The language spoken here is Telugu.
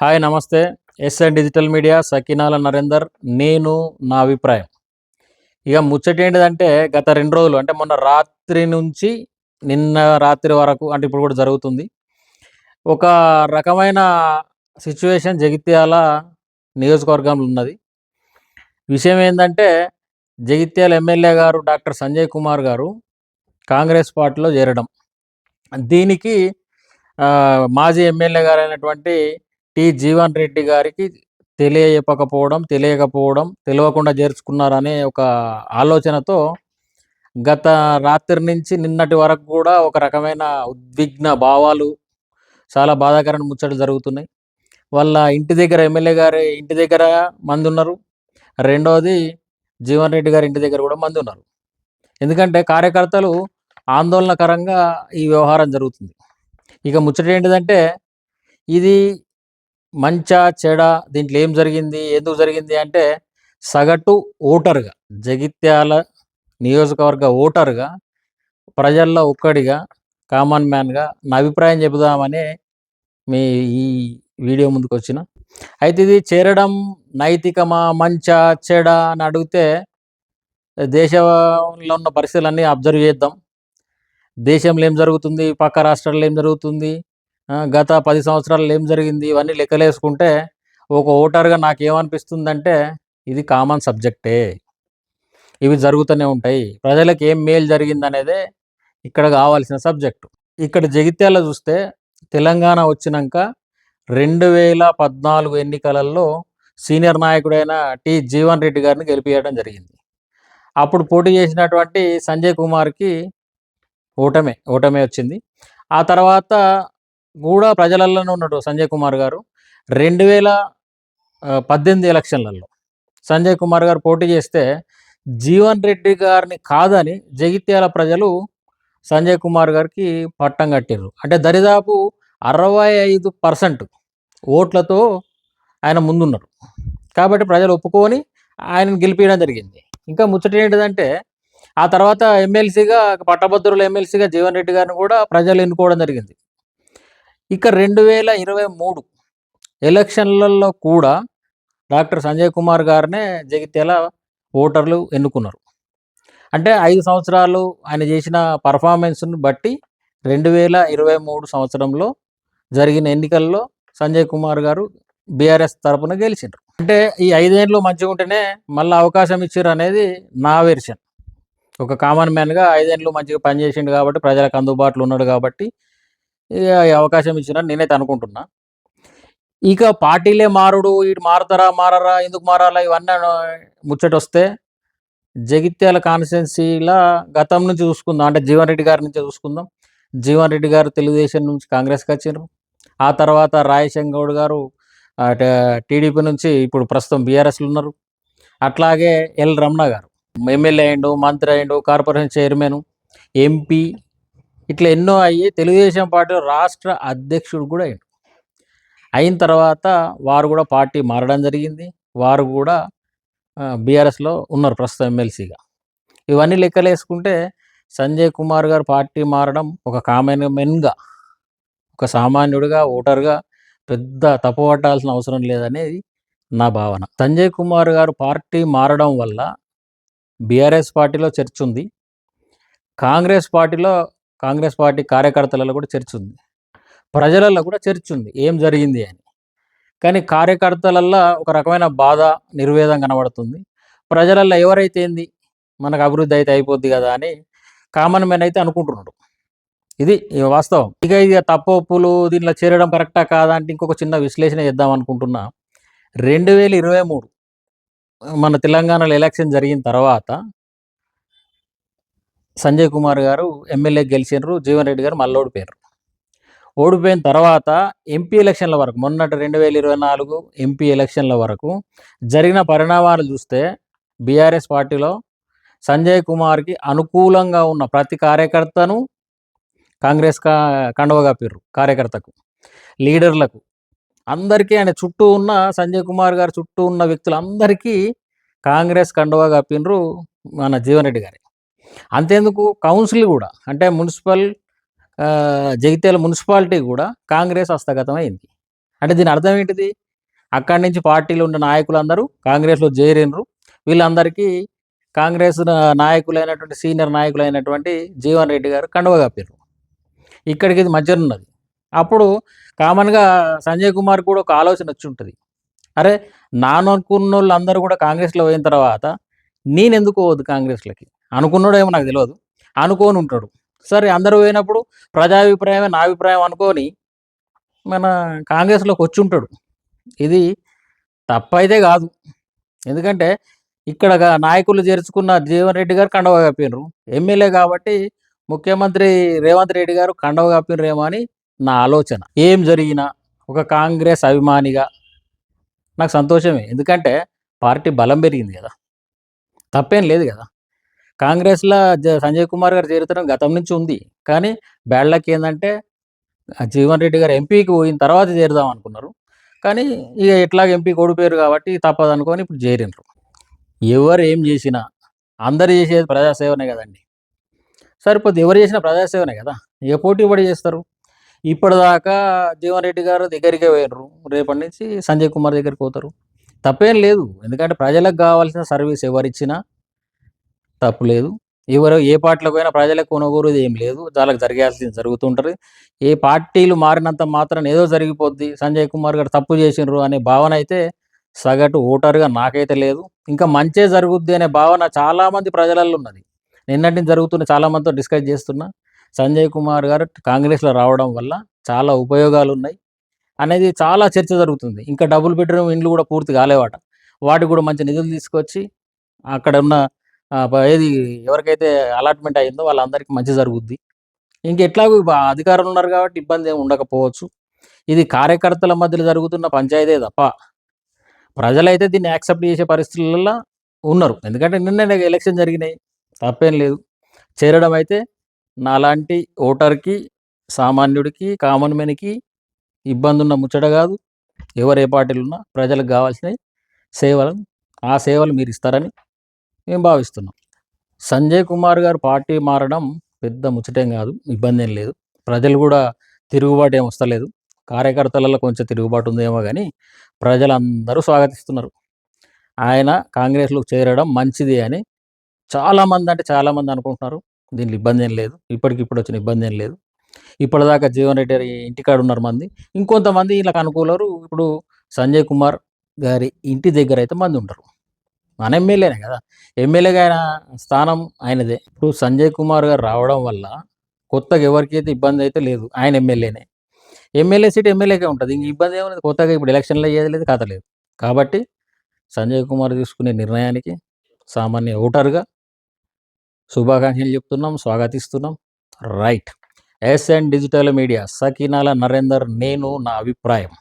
హాయ్ నమస్తే. SN digital media Sakinala Narender. నేను నా అభిప్రాయం. ఇక ముచ్చట ఏంటిదంటే గత రెండు రోజులు అంటే మొన్న రాత్రి నుంచి నిన్న రాత్రి వరకు అంటే ఇప్పుడు కూడా జరుగుతుంది. ఒక రకమైన సిచ్యువేషన్ జగిత్యాల నియోజకవర్గంలో ఉన్నది. విషయం ఏంటంటే జగిత్యాల ఎమ్మెల్యే గారు డాక్టర్ సంజయ్ కుమార్ గారు కాంగ్రెస్ పార్టీలో చేరడం. దీనికి మాజీ ఎమ్మెల్యే గారు అయినటువంటి టి. జీవన్ రెడ్డి గారికి తెలియపకపోవడం తెలియకపోవడం తెలియకుండా చేర్చుకున్నారనే ఒక ఆలోచనతో గత రాత్రి నుంచి నిన్నటి వరకు కూడా ఒక రకమైన ఉద్విగ్న భావాలు చాలా బాధాకరమైన ముచ్చట్లు జరుగుతున్నాయి. వాళ్ళ ఇంటి దగ్గర ఎమ్మెల్యే గారి ఇంటి దగ్గర మంది ఉన్నారు రెండవది జీవన్ రెడ్డి గారి ఇంటి దగ్గర కూడా మంది ఉన్నారు ఎందుకంటే కార్యకర్తలు ఆందోళనకరంగా ఈ వ్యవహారం జరుగుతుంది. ఇక ముచ్చట ఏంటిదంటే ఇది మంచా చెడ దీంట్లో ఏం జరిగింది ఎందుకు జరిగింది అంటే సగటు ఓటర్గా జగిత్యాల నియోజకవర్గ ఓటర్గా ప్రజల్లో ఒక్కడిగా కామన్ మ్యాన్గా నా అభిప్రాయం చెబుదామని మీ ఈ వీడియో ముందుకు వచ్చిన. అయితే ఇది చేరడం నైతికమా మంచా చెడ అని అడిగితే దేశంలో ఉన్న పరిస్థితులన్నీ అబ్జర్వ్ చేద్దాం. దేశంలో ఏం జరుగుతుంది పక్క రాష్ట్రాల్లో ఏం జరుగుతుంది గత పది సంవత్సరాలు ఏం జరిగింది? ఇవన్నీ లెక్కలేసుకుంటే ఒక ఓటర్గా నాకు ఏమనిపిస్తుందంటే ఇది కామన్ సబ్జెక్టే. ఇవి జరుగుతూనే ఉంటాయి. ప్రజలకు ఏం మేలు జరిగింది అనేదే ఇక్కడ కావాల్సిన సబ్జెక్టు. ఇక్కడ జగిత్యాల చూస్తే తెలంగాణ వచ్చినాక రెండు వేల పద్నాలుగు ఎన్నికలలో సీనియర్ నాయకుడైన టి జీవన్ రెడ్డి గారిని గెలిపించడం జరిగింది. అప్పుడు పోటీ చేసినటువంటి సంజయ్ కుమార్కి ఓటమే ఓటమే వచ్చింది. ఆ తర్వాత కూడా ప్రజలలోనే ఉన్నాడు సంజయ్ కుమార్ గారు. రెండు వేల పద్దెనిమిది ఎలక్షన్లలో సంజయ్ కుమార్ గారు పోటీ చేస్తే జీవన్ రెడ్డి గారిని కాదని జగిత్యాల ప్రజలు సంజయ్ కుమార్ గారికి పట్టం కట్టారు అంటే దరిదాపు అరవై ఐదు పర్సెంట్ ఓట్లతో ఆయన ముందున్నారు. కాబట్టి ప్రజలు ఒప్పుకొని ఆయనను గెలిపించడం జరిగింది. ఇంకా ముచ్చట ఏంటిదంటే ఆ తర్వాత ఎమ్మెల్సీగా పట్టభద్రుల ఎమ్మెల్సీగా జీవన్ రెడ్డి గారిని కూడా ప్రజలు ఎన్నుకోవడం జరిగింది. ఇక రెండు వేల ఇరవై మూడు ఎలక్షన్లలో కూడా డాక్టర్ సంజయ్ కుమార్ గారినే జగిత్యాల ఓటర్లు ఎన్నుకున్నారు. అంటే ఐదు సంవత్సరాలు ఆయన చేసిన పర్ఫార్మెన్స్ను బట్టి రెండు వేల ఇరవై మూడు సంవత్సరంలో జరిగిన ఎన్నికల్లో సంజయ్ కుమార్ గారు బీఆర్ఎస్ తరపున గెలిచిండ్రు. అంటే ఈ ఐదేళ్ళు మంచిగా ఉంటేనే మళ్ళీ అవకాశం ఇచ్చారు అనేది నా వెర్షన్. ఒక కామన్ మ్యాన్గా ఐదేళ్ళు మంచిగా పనిచేసిండు కాబట్టి ప్రజలకు అందుబాటులో ఉన్నాడు కాబట్టి అవకాశం ఇచ్చినని నేనైతే అనుకుంటున్నా ఇక పార్టీలే మారుడు ఇటు మారుతారా మారరా ఎందుకు మారాలా ఇవన్నీ ముచ్చట వస్తే జగిత్యాల కాన్స్టిట్యున్సీలా గతం నుంచి చూసుకుందాం. అంటే జీవన్ రెడ్డి గారి నుంచి చూసుకుందాం. జీవన్ రెడ్డి గారు తెలుగుదేశం నుంచి కాంగ్రెస్కి వచ్చారు ఆ తర్వాత రాయశంగౌడ్ గౌడ్ గారు టీడీపీ నుంచి ఇప్పుడు ప్రస్తుతం బీఆర్ఎస్లు ఉన్నారు. అట్లాగే ఎల్ రమణ గారు. ఎమ్మెల్యే అయిండు మంత్రి అయిండు కార్పొరేషన్ చైర్మన్ ఎంపీ ఇట్లా ఎన్నో అయ్యి తెలుగుదేశం పార్టీ రాష్ట్ర అధ్యక్షుడు కూడా అయ్యాడు. అయిన తర్వాత వారు కూడా పార్టీ మారడం జరిగింది. వారు కూడా బీఆర్ఎస్లో ఉన్నారు ప్రస్తుతం ఎమ్మెల్సీగా. ఇవన్నీ లెక్కలేసుకుంటే సంజయ్ కుమార్ గారు పార్టీ మారడం ఒక కామన్ మెన్గా ఒక సామాన్యుడిగా ఓటర్గా పెద్ద తప్పు పట్టాల్సిన అవసరం లేదనేది నా భావన. సంజయ్ కుమార్ గారు పార్టీ మారడం వల్ల బీఆర్ఎస్ పార్టీలో చర్చ ఉంది. కాంగ్రెస్ పార్టీలో కాంగ్రెస్ పార్టీ కార్యకర్తలలో కూడా చర్చ ఉంది ప్రజలలో కూడా చర్చ ఉంది ఏం జరిగింది అని. కానీ కార్యకర్తలల్లో ఒక రకమైన బాధ నిర్వేదం కనబడుతుంది. ప్రజలల్లో ఎవరైతే ఏంది? మనకు అభివృద్ధి అయితే అయిపోద్ది కదా అని కామన్ మ్యాన్ అయితే అనుకుంటున్నాడు. ఇది వాస్తవం. ఇక ఇక తప్పొప్పులు దీనిలో చేరడం కరెక్టా కాదా అంటే ఇంకొక చిన్న విశ్లేషణ చేద్దాం అనుకుంటున్నా. రెండు వేల ఇరవై మూడు మన తెలంగాణలో ఎలక్షన్ జరిగిన తర్వాత సంజయ్ కుమార్ గారు ఎమ్మెల్యే గెలిచినారు జీవన్ రెడ్డి గారు మళ్ళీ ఓడిపోయారు ఓడిపోయిన తర్వాత ఎంపీ ఎలక్షన్ల వరకు మొన్నటి రెండు వేల ఇరవై నాలుగు ఎంపీ ఎలక్షన్ల వరకు జరిగిన పరిణామాలు చూస్తే బీఆర్ఎస్ పార్టీలో సంజయ్ కుమార్కి అనుకూలంగా ఉన్న ప్రతి కార్యకర్తను కాంగ్రెస్ కా కండవగా కప్పిర్రు కార్యకర్తకు లీడర్లకు. అందరికీ ఆయన చుట్టూ ఉన్న సంజయ్ కుమార్ గారు చుట్టూ ఉన్న వ్యక్తులందరికీ కాంగ్రెస్ కండువా కప్పినరు మన జీవన్ రెడ్డి గారి. అంతేందుకు కౌన్సిల్ కూడా అంటే మున్సిపల్ జగిత్యాల మున్సిపాలిటీ కూడా కాంగ్రెస్ హస్తగతం అయింది అంటే దీని అర్థం ఏంటిది? అక్కడి నుంచి పార్టీలో ఉన్న నాయకులందరూ కాంగ్రెస్లో చేరినరు. వీళ్ళందరికీ కాంగ్రెస్ నాయకులైనటువంటి సీనియర్ నాయకులైనటువంటి జీవన్ రెడ్డి గారు కండువ కప్పారు ఇక్కడికి ఇది మధ్యన ఉన్నది. అప్పుడు కామన్గా సంజయ్ కుమార్ కూడా ఒక ఆలోచన వచ్చి ఉంటుంది. అరే నాననుకున్న వాళ్ళు అందరూ కూడా కాంగ్రెస్లో పోయిన తర్వాత నేను ఎందుకు పోవద్దు కాంగ్రెస్లకి? అనుకున్నాడేమో నాకు తెలియదు అనుకోని ఉంటాడు. సరే అందరూ పోయినప్పుడు ప్రజాభిప్రాయమే నా అభిప్రాయం అనుకొని మన కాంగ్రెస్లోకి వచ్చి ఉంటాడు. ఇది తప్పైతే కాదు. ఎందుకంటే ఇక్కడ నాయకులు చేర్చుకున్న జీవన్ రెడ్డి గారు కండవ కప్పినరు ఎమ్మెల్యే కాబట్టి ముఖ్యమంత్రి రేవంత్ రెడ్డి గారు కండవ కప్పినరేమో అని నా ఆలోచన. ఏం జరిగినా ఒక కాంగ్రెస్ అభిమానిగా నాకు సంతోషమే. ఎందుకంటే పార్టీ బలం పెరిగింది కదా. తప్పేం లేదు కదా. కాంగ్రెస్లో సంజయ్ కుమార్ గారు చేరుతడం గతం నుంచి ఉంది. కానీ బ్యాడ్ లక్ ఏంటంటే జీవన్ రెడ్డి గారు ఎంపీకి పోయిన తర్వాత చేరుదాం అనుకున్నారు. కానీ ఇక ఎట్లాగ ఎంపీ ఓడిపోయారు కాబట్టి తప్పదు అనుకొని ఇప్పుడు చేరినరు ఎవరు ఏం చేసినా అందరు చేసేది ప్రజాసేవనే కదండి. సరిపోతే ఎవరు చేసినా ప్రజాసేవనే కదా. ఇక పోటీ పడి చేస్తారు? ఇప్పటిదాకా జీవన్ రెడ్డి గారు దగ్గరికే పోయినరు రేపటి నుంచి సంజయ్ కుమార్ దగ్గరికి పోతారు. తప్పేం లేదు. ఎందుకంటే ప్రజలకు కావాల్సిన సర్వీస్ ఎవరిచ్చినా తప్పు లేదు. ఎవరు ఏ పార్టీలకు పోయినా ప్రజలకు కొనుగోలు ఏం లేదు. వాళ్ళకి జరగాల్సింది జరుగుతుంటుంది. ఏ పార్టీలు మారినంత మాత్రం ఏదో జరిగిపోద్ది. సంజయ్ కుమార్ గారు తప్పు చేసినారు అనే భావన అయితే సగటు ఓటర్గా నాకైతే లేదు. ఇంకా మంచే జరుగుద్ది అనే భావన చాలామంది ప్రజలలో ఉన్నది. నిన్నటి జరుగుతున్న చాలామందితో డిస్కస్ చేస్తున్నా. సంజయ్ కుమార్ గారు కాంగ్రెస్లో రావడం వల్ల చాలా ఉపయోగాలు ఉన్నాయి అనేది చాలా చర్చ జరుగుతుంది. ఇంకా డబుల్ బెడ్రూమ్ ఇండ్లు కూడా పూర్తి కాలేవాట. వాటికి కూడా మంచి నిధులు తీసుకొచ్చి అక్కడ ఉన్న ఏది ఎవరికైతే అలాట్మెంట్ అయిందో వాళ్ళందరికీ మంచి జరుగుద్ది. ఇంకెట్లాగూ బా- అధికారులు ఉన్నారు కాబట్టి ఇబ్బంది ఏమి ఉండకపోవచ్చు. ఇది కార్యకర్తల మధ్యలో జరుగుతున్న పంచాయతీ తప్ప ప్రజలైతే దీన్ని యాక్సెప్ట్ చేసే పరిస్థితులలో ఉన్నారు. ఎందుకంటే నిన్న ఎలక్షన్ జరిగినాయి తప్పేం లేదు. చేరడం అయితే నాలాంటి ఓటర్కి సామాన్యుడికి కామన్ మెన్కి ఇబ్బంది ఉన్న ముచ్చట కాదు. ఎవరు ఏ పార్టీలు ఉన్నా ప్రజలకు కావాల్సినవి సేవలు ఆ సేవలు మీరు ఇస్తారని మేము భావిస్తున్నాం. సంజయ్ కుమార్ గారు పార్టీ మారడం పెద్ద ముచ్చటేం కాదు ఇబ్బంది ఏం లేదు. ప్రజలు కూడా తిరుగుబాటు ఏం వస్తలేదు. కార్యకర్తలలో కొంచెం తిరుగుబాటు ఉందేమో కానీ ప్రజలందరూ స్వాగతిస్తున్నారు. ఆయన కాంగ్రెస్లో చేరడం మంచిది అని చాలామంది అంటే చాలామంది అనుకుంటున్నారు. దీనిలో ఇబ్బంది ఏం లేదు. ఇప్పటికిప్పుడు వచ్చిన ఇబ్బంది ఏం లేదు. ఇప్పటిదాకా జీవన్ రెడ్డి ఇంటికాడ ఉన్నారు మంది. ఇంకొంతమంది ఇలా అనుకూలరు. ఇప్పుడు సంజయ్ కుమార్ గారి ఇంటి దగ్గర అయితే మంది ఉంటారు. మన ఎమ్మెల్యేనే కదా. ఎమ్మెల్యేగా ఆయన స్థానం ఆయనదే. ఇప్పుడు సంజయ్ కుమార్ గారు రావడం వల్ల కొత్తగా ఎవరికైతే ఇబ్బంది అయితే లేదు ఆయన ఎమ్మెల్యేనే. ఎమ్మెల్యే సీట్ ఎమ్మెల్యేకే ఉంటుంది. ఇంక ఇబ్బంది ఏమో కొత్తగా ఇప్పుడు ఎలక్షన్లో అయ్యేది లేదు కథ లేదు. కాబట్టి సంజయ్ కుమార్ తీసుకునే నిర్ణయానికి సామాన్య ఓటర్గా శుభాకాంక్షలు చెప్తున్నాం స్వాగతిస్తున్నాం. Right. S and digital media Sakinala Narender నేను నా అభిప్రాయం.